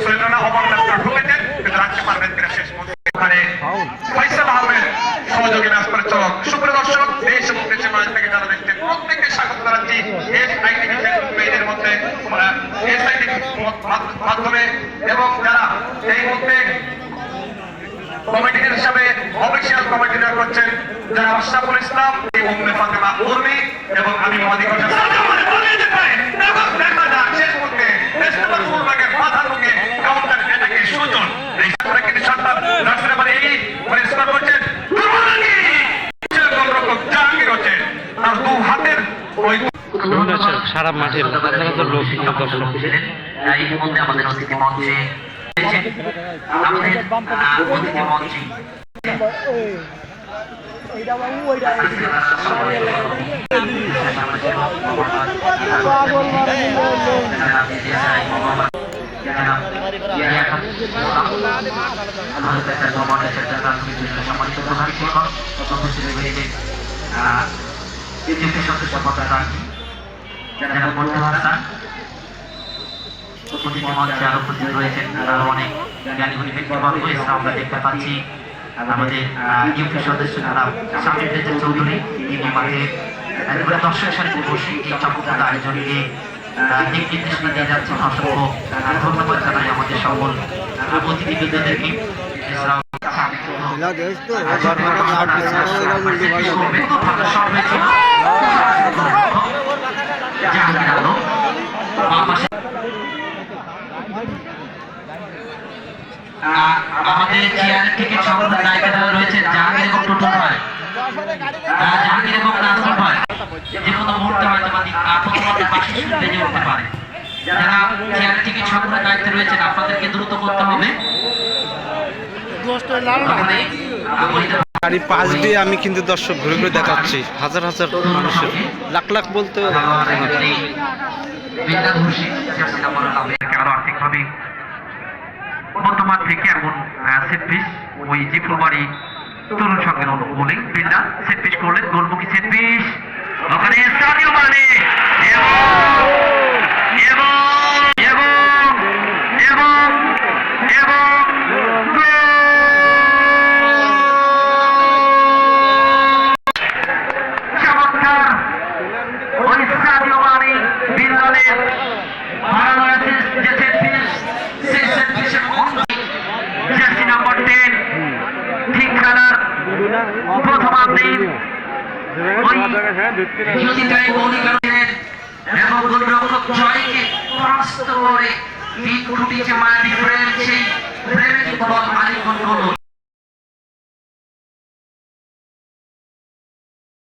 সোহেল রানা অবদান ঢুকেছেন কিন্তু রাখতে পারবেন কিনা শেষ পর্যন্ত এখানে ফয়সাল আহমেদ সহযোগী ম্যাচ পরিচালক সুপ্রিয় দর্শক দেশ এবং দেশের বাইরে থেকে যারা দেখছেন প্রত্যেককে স্বাগত জানাচ্ছি এস আইটিভি ফেসবুক পেজের মধ্যে এস আইটিভি মাধ্যমে এবং যারা এই মুহূর্তে কমিটির হিসাবে অফিসিয়াল কমিটিরা করছেন যারা আশরাফুল ইসলাম উম্মে ফাতেমা উর্মি এবং আমি মোহাম্মদ সারা মাঠের হাজার হাজার লোক দর্শক আমাদের অতিথি মঞ্চে। আমাদের অতিথি মঞ্চে উপস্থিত হয়েছে বিজেপি সদস্য পতাকা যারা পড়তে হাসান উপস্থিত মঞ্চে আরও উপস্থিত রয়েছেন আরও অনেক জ্ঞানী গুণী ব্যক্তিবর্গ এছাড়া আমরা দেখতে পাচ্ছি আমাদের ইউপি সদস্য যারা স্বামী রেজা চৌধুরী তিনি মাঠে একবারে দর্শক সারিতে বসে এই চমৎকার আয়োজনকে দিক নির্দেশনা দিয়ে যাচ্ছেন অসংখ্য ধন্যবাদ জানাই আমাদের সকল অতিথিবৃন্দদেরকে এছাড়াও পাশে আহ, আমাদের চেয়ার থেকে সংগ্রহ দায়িত্বে রয়েছে জাহাঙ্গীর এবং টুটুল ভাই জাহাঙ্গীর এবং নাজমুল ভাই যে কোনো মুহূর্তে হয়তো পারে যারা চেয়ার থেকে সংগ্রহ দায়িত্বে রয়েছেন আপনাদেরকে দ্রুত করতে হবে গাড়ি পাশ দিয়ে আমি কিন্তু দর্শক ঘুরে ঘুরে দেখাচ্ছি। হাজার হাজার মানুষের। লাখ লাখ বলতে বর্তমান থেকে এখন সেট পিস ওই যে ফুলবাড়ি তরুণ সঙ্গের অনুকূলে। বিল্ডার, সেট পিস করলেন গোলমুখী সেট পিস ওখানে সাদিও মানে এবং গোলরক্ষক জয়কে পরাস্ত করে তিন খুঁটিছে মায়াবী প্রেম সেই প্রেমের বল আলিঙ্গন করল